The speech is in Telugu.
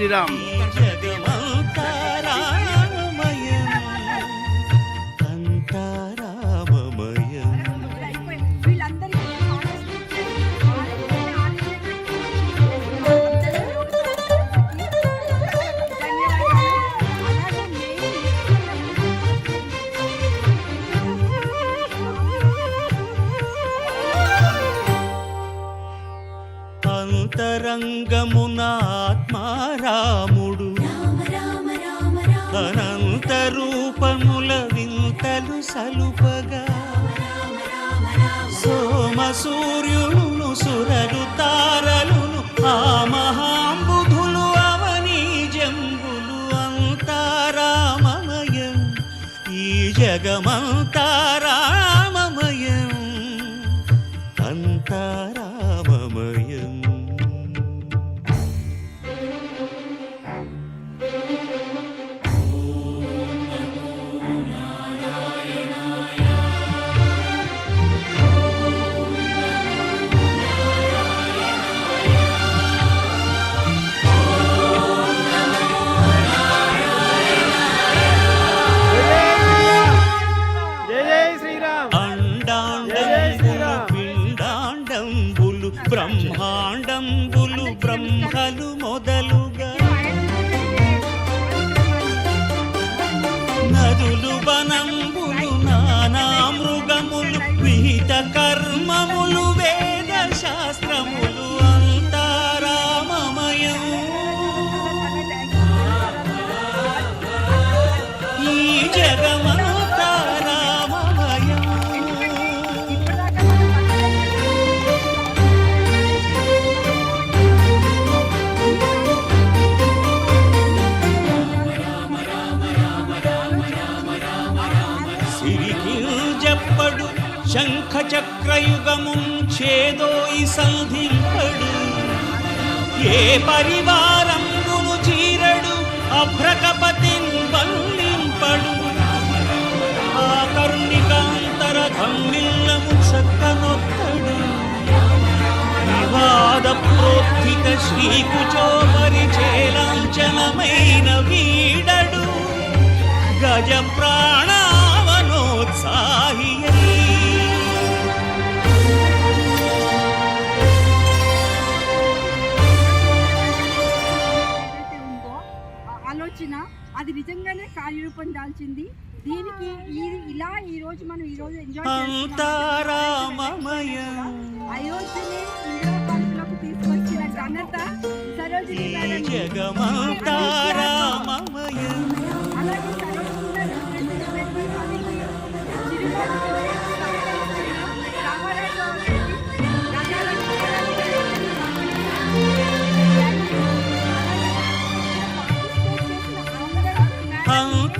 It up. అంతరంగమునాత్మారాముడు. అనంత రూపముల వింతలు సలుపగా. సోమ సూర్యులను సురలు తారలును ఆ మహాంబుధులు అవని జంబులు అంతారామమయం ఈ జగమంతారామమయం అంతారామమయం బ్రహ్మాండంబులు బ్రహ్మలు మొదలుగా. నదులు వనంబులు నానా మృగములు విహిత కర్మములు చెప్పడు శంఖ చక్రయుగమున్ చేదోయి సంధింపడు. ఏ పరివారంబును చీరడు అభ్రకపతిన్ వల్లింపడు. ఆ కరుణికాంతర ధమ్మిల్లము చక్కనొక్కడు. వివాద ప్రోత్థిత శ్రీకుచో పరిచేలాంఛనమైన వీడడు. గజ ప్రాణ నిజంగానే కార్యరూపం దాల్చింది. దీనికి ఇలా ఈ రోజు మనం ఈ రోజు ఎంజాయ్ అయోధ్యని ఇందిరా పార్కులోకి తీసుకొచ్చిన ఘనత సరోజిని మేడం. ang